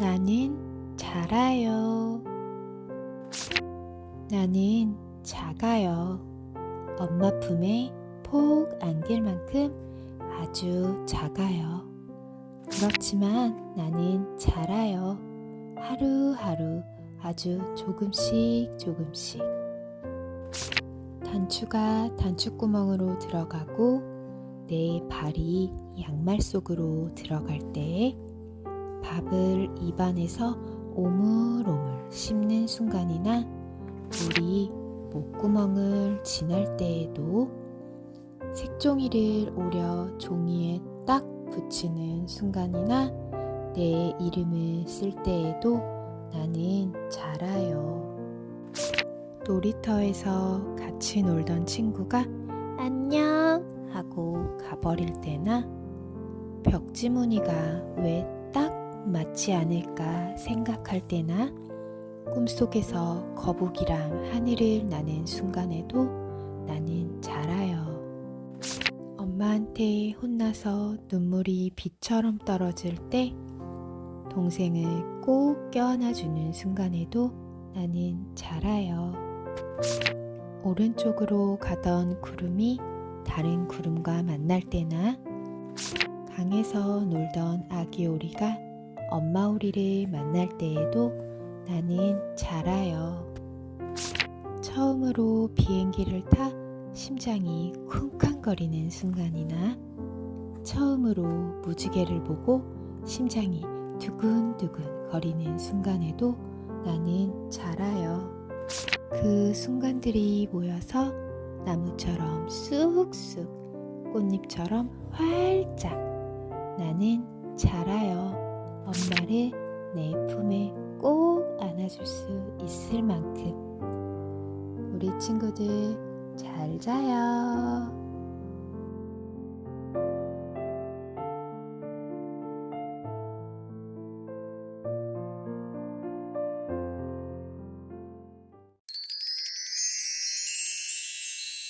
나는 자라요. 나는 작아요. 엄마 품에 폭 안길 만큼 아주 작아요. 그렇지만 나는 자라요. 하루하루 아주 조금씩 조금씩. 단추가 단추구멍으로 들어가고 내 발이 양말 속으로 들어갈 때 밥을 입안에서 오물오물 씹는 순간이나 물이 목구멍을 지날 때에도 색종이를 오려 종이에 딱 붙이는 순간이나 내 이름을 쓸 때에도 나는 자라요. 놀이터에서 같이 놀던 친구가 안녕 하고 가버릴 때나 벽지무늬가 왜 딱 맞지 않을까 생각할 때나 꿈속에서 거북이랑 하늘을 나는 순간에도 나는 자라요. 엄마한테 혼나서 눈물이 비처럼 떨어질 때 동생을 꼭 껴안아주는 순간에도 나는 자라요. 오른쪽으로 가던 구름이 다른 구름과 만날 때나 강에서 놀던 아기 오리가 엄마 오리를 만날 때에도 나는 자라요. 처음으로 비행기를 타 심장이 쿵쾅거리는 순간이나 처음으로 무지개를 보고 심장이 두근두근 거리는 순간에도 나는 자라요. 그 순간들이 모여서 나무처럼 쑥쑥 꽃잎처럼 활짝 나는 자라요. 엄마를 내 품에 꼭 안아줄 수 있을 만큼 우리 친구들 잘 자요.